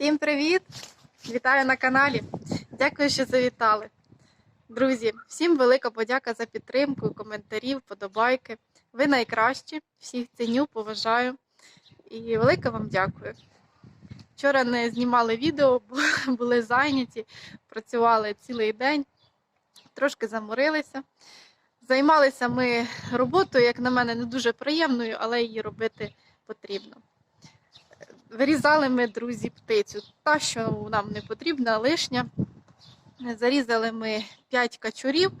Всім привіт! Вітаю на каналі. Дякую, що завітали. Друзі, всім велика подяка за підтримку, коментарі, вподобайки. Ви найкращі, всіх ціню, поважаю і велике вам дякую. Вчора не знімали відео, бо були зайняті, працювали цілий день, трошки заморилися. Займалися ми роботою, як на мене, не дуже приємною, але її робити потрібно. Вирізали ми, друзі, птицю. Та, що нам не потрібна, лишня. Зарізали ми 5 качурів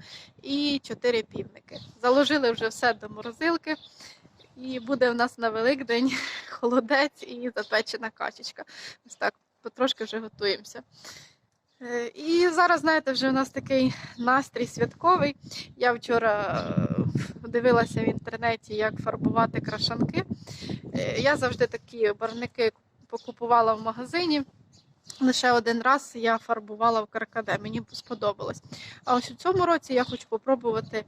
і 4 півники. Заложили вже все до морозилки. І буде в нас на Великдень холодець і запечена качечка. Ось так, потрошки вже готуємося. Е, І зараз, знаєте, вже у нас такий настрій святковий. Я вчора е, дивилася в інтернеті, як фарбувати крашанки. Е, Я завжди такі барвники покупувала в магазині. Лише один раз я фарбувала в каркаде, мені сподобалось. А ось у цьому році я хочу спробувати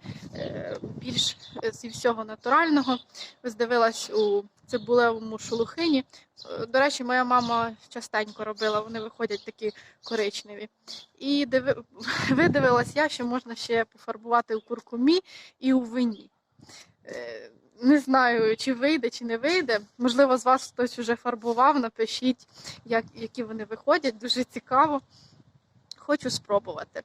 більш е, зі всього натурального. Ось дивилась у цибулевому шелухині. Е, До речі, моя мама частенько робила, вони виходять такі коричневі. І диви... видивилась я, що можна ще пофарбувати у куркумі і у вині. Е, Не знаю, чи вийде, чи не вийде. Можливо, з вас хтось вже фарбував, напишіть, як, які вони виходять. Дуже цікаво. Хочу спробувати.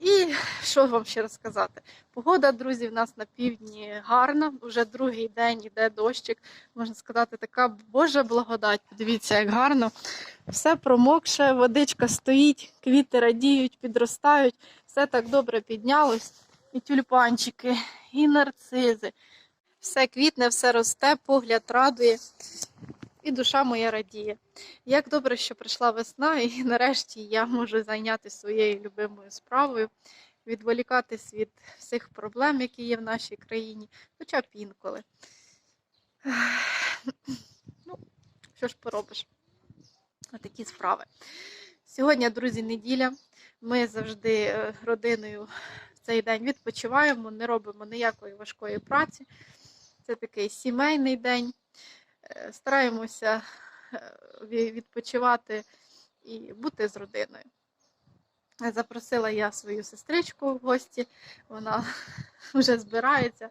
І що вам ще розказати? Погода, друзі, в нас на півдні гарна. Уже другий день іде дощик. Можна сказати, така Божа благодать. Подивіться, як гарно. Все промокше, водичка стоїть, квіти радіють, підростають. Все так добре піднялось. І тюльпанчики, і нарцизи. Все квітне, все росте, погляд радує, і душа моя радіє. Як добре, що прийшла весна, і нарешті я можу зайнятися своєю любимою справою, відволікатись від всіх проблем, які є в нашій країні, хоча б інколи. Ну, що ж поробиш? Отакі справи. Сьогодні, друзі, неділя. Ми завжди е, родиною цей день відпочиваємо, не робимо ніякої важкої праці. Це такий сімейний день. Е, Стараємося е, відпочивати і бути з родиною. Запросила я свою сестричку в гості, вона вже збирається.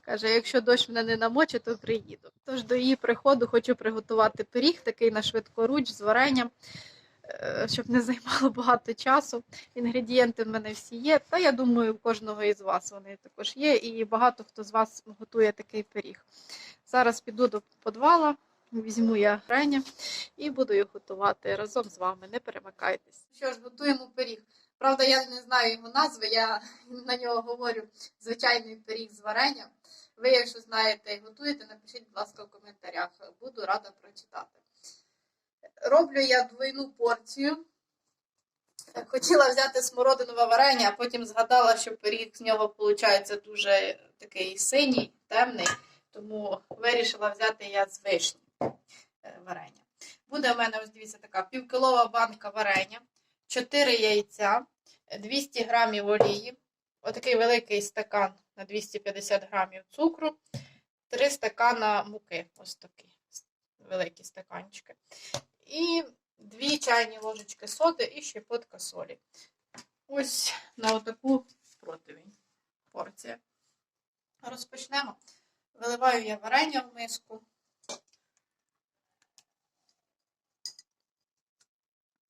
Каже, якщо дощ мене не намочить, то приїду. Тож до її приходу хочу приготувати пиріг, такий на швидкоруч з варенням, щоб не займало багато часу. Інгредієнти в мене всі є. Та я думаю, у кожного із вас вони також є, і багато хто з вас готує такий пиріг. Зараз піду до подвала, візьму я варення і буду його готувати разом з вами. Не перемикайтесь. Що ж, готуємо пиріг. Правда, я не знаю його назви, я на нього говорю звичайний пиріг з варенням. Ви, якщо знаєте і готуєте, напишіть, будь ласка, в коментарях. Буду рада прочитати. Роблю я двойну порцію. Хотіла взяти смородинове варення, а потім згадала, що пиріг з нього виходить дуже такий синій, темний, тому вирішила взяти я з вишні е, варення. Буде в мене, ось дивіться, така півкілова банка варення, 4 яйця, 200 грамів олії, отакий великий стакан на 250 грамів цукру, 3 стакана муки, ось такі великі стаканчики. І 2 чайні ложечки соди і щепотка солі. Ось на отаку противень порція. Розпочнемо. Виливаю я варення в миску.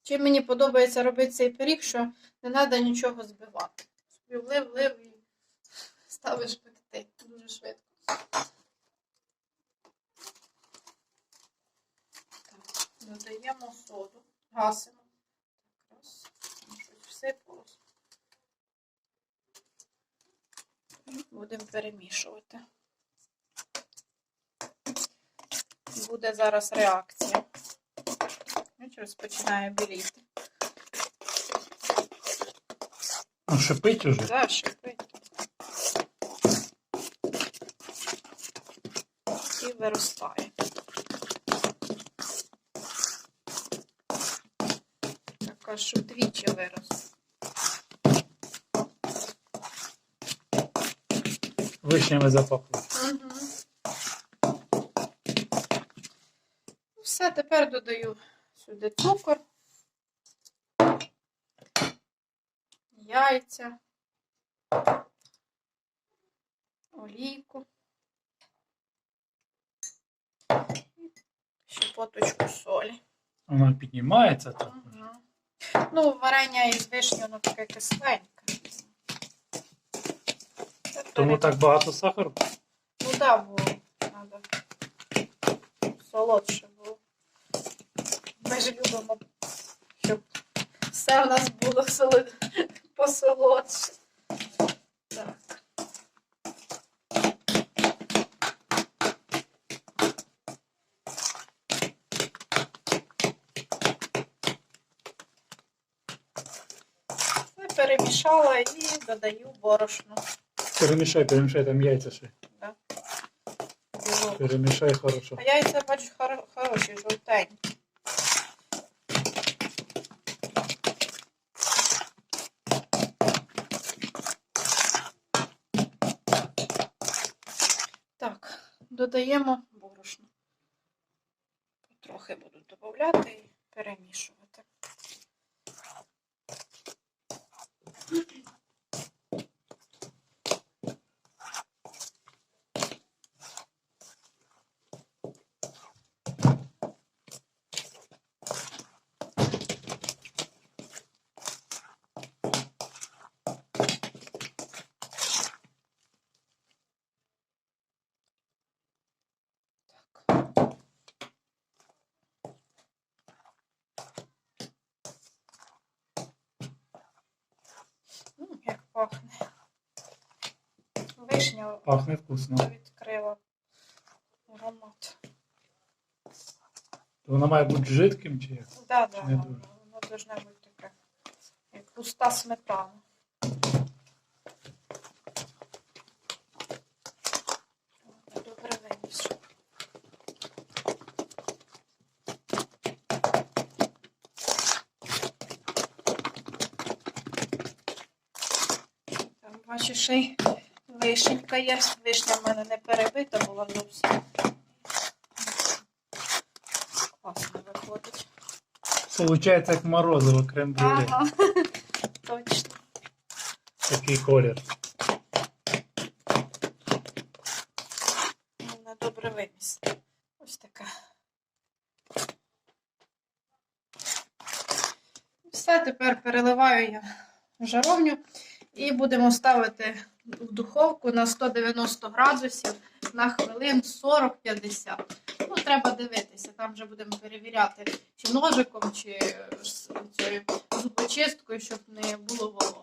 Чим мені подобається робити цей пиріг, що не треба нічого збивати. Собі влив, влив і ставиш пекти дуже швидко. Додаємо соду, гасимо. Так, раз, щось всипалось. Будемо перемішувати. Буде зараз реакція. Розпочинає біліти. А шипить уже? Да, шипить. І виростає. Така, що двічі вирос. Вишнями запахло. Угу. Все, тепер додаю Сюди цукор, яйця, олійку. І щепоточку солі. Вона піднімається так. Ага. Ну, варення із вишні, воно таке кисленьке. Це Тому перед- так багато сахару. Ну да, бо треба солодше було. Ми ж любимо, щоб все в нас було солод... посолодше. Так. Все перемішала і додаю борошно. Перемішай, перемішай, там яйця ще. Да. Білок. Перемішай хорошо. А яйця, бачу, хоро- хороші, жовтенькі. Так, додаємо борошно. Трохи буду додати і перемішувати. Так. М, Як пахне. Вишня Пахне вкусно. відкрила аромат. Воно має бути жидким чи як? Да, да, Не воно, дуже. воно должна бути таке, як густа сметана. Добре вимішу. Там бачиш, ще й вишенька є. Вишня в мене не перебита була зовсім. Класно виходить. Получається як морозиво, крем брюле. Ага, точно. Такий колір. Вона добре виміс. Ось така. Все, тепер переливаю я в жаровню і будемо ставити в духовку на 190 градусів на хвилин 40-50. Ну, треба дивитися, там вже будемо перевіряти, чи ножиком, чи цією зубочисткою, щоб не було волого.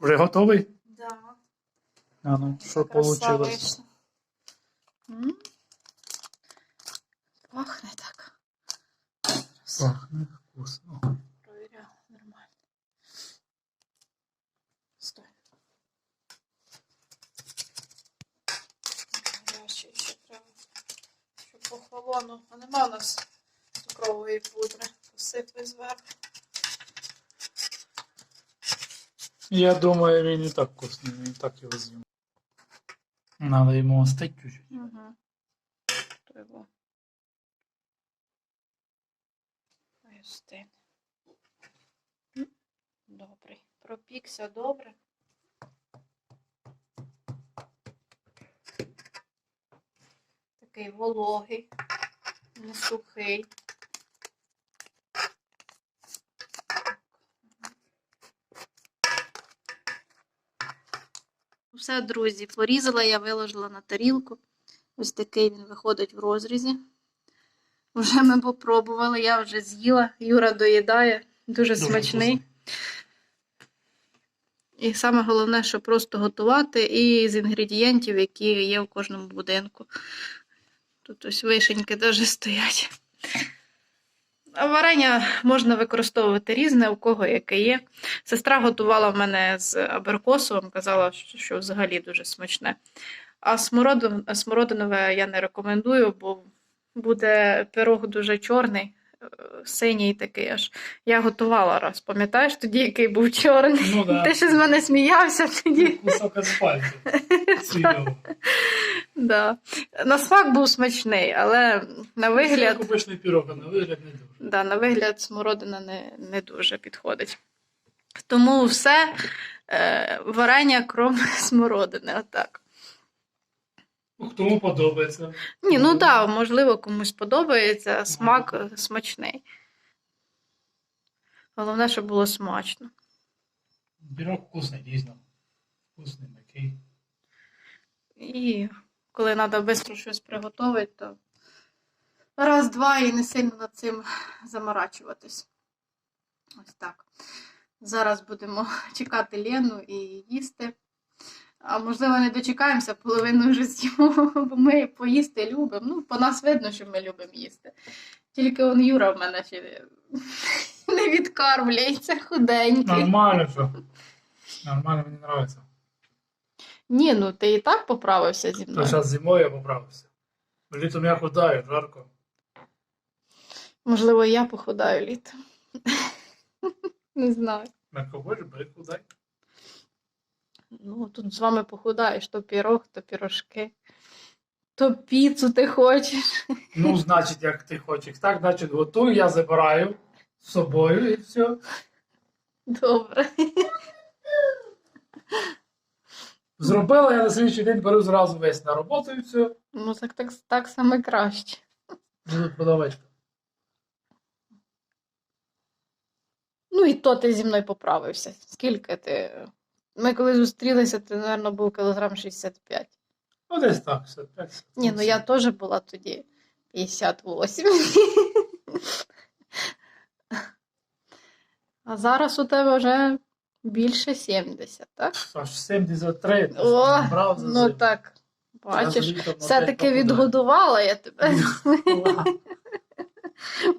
Вже готовий? Да. А ну, що вийшло? Пахне так. Пахне вкусно. провіряла нормально. Стой. Гарячий ще треба, щоб похолону. А нема у нас цукрової пудри. Посипи зверху. Я думаю, він і так вкусний, він і так його з'їм. Надо йому остить чуть-чуть. Угу. Треба. Остине. Добрий. Пропікся добре. Такий вологий, не сухий. Все, друзі, порізала, я виложила на тарілку. Ось такий він виходить в розрізі. Вже ми попробували, я вже з'їла. Юра доїдає, дуже, смачний. І саме головне, що просто готувати і з інгредієнтів, які є в кожному будинку. Тут ось вишеньки навіть стоять. А варення можна використовувати різне, у кого яке є. Сестра готувала в мене з аберкосовим, казала, що взагалі дуже смачне. А смородинове я не рекомендую, бо буде пирог дуже чорний, е, синій такий аж. Я готувала раз, пам'ятаєш тоді, який був чорний? Ну да. Ти ще з мене сміявся тоді. Кусок із пальця. Да. На смак був смачний, але на Це вигляд, як обичний пірог, а на вигляд не дуже. да, на вигляд смородина не, не дуже підходить. Тому все е, варення крім смородини. Отак. Кому подобається. Ні, ну так, да, можливо, комусь подобається, смак е, смачний. Головне, щоб було смачно. Пірог вкусний, дійсно. Вкусний, м'який. І коли треба швидко щось приготувати, то раз-два і не сильно над цим заморачуватись. Ось так. Зараз будемо чекати Лену і їсти. А можливо, не дочекаємося, половину вже з'їмо, бо ми поїсти любимо. Ну, по нас видно, що ми любимо їсти. Тільки он Юра в мене ще не- відкармлюється худенький. Нормально, що. Нормально, мені подобається. Ні, ну ти і так поправився зі мною. зараз зимою я поправився. Літом я худаю, жарко. Можливо, я похудаю літом. Не знаю. М'яко хочеш, бери худай. Ну, тут з вами похудаєш, то пірог, то пірожки, то піцу ти хочеш. Ну, значить, як ти хочеш. Так, значить, готую, я забираю з собою і все. Добре. Зробила, я на слідчий день беру зразу весь на роботу і все. Ну, так, так, так саме краще. Буду продавати. Ну, і то ти зі мною поправився. Скільки ти. Ми коли зустрілися, ти, мабуть, був кілограм 65. Ну, десь так, все. Так, Ні, ну я теж була тоді 58. А зараз у тебе вже більше 70, так? Аж 73, то О, набрав за ну так. Бачиш, все-таки відгодувала я тебе.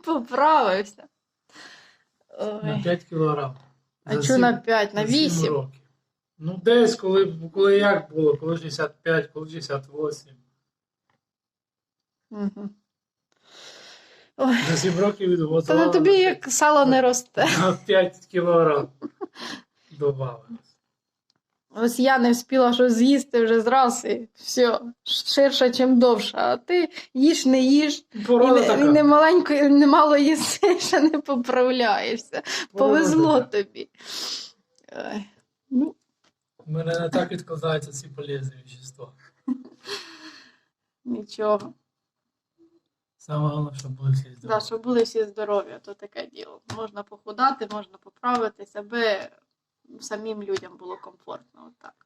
Поправився. На 5 кілограм. А чого на 5? На за сім 8? років. Ну, десь, коли, коли як було, коли 65, коли 68. Угу. Ой. За 7 років відготувала. Та на тобі як сало не росте. На 5 кілограм добавилось. Ось я не встигла щось з'їсти вже зразу і все, ширше, чим довше. А ти їш, не і Порода не, така. і не маленько, і не мало їси, ще не поправляєшся. Порода Повезло така. тобі. Ой. Ну, У мене не так відкладаються ці полезні вещества. нічого. Саме головне, щоб були всі Да, здорові. щоб були всі здорові, то таке діло. Можна похудати, можна поправитись, аби самим людям було комфортно. Отак.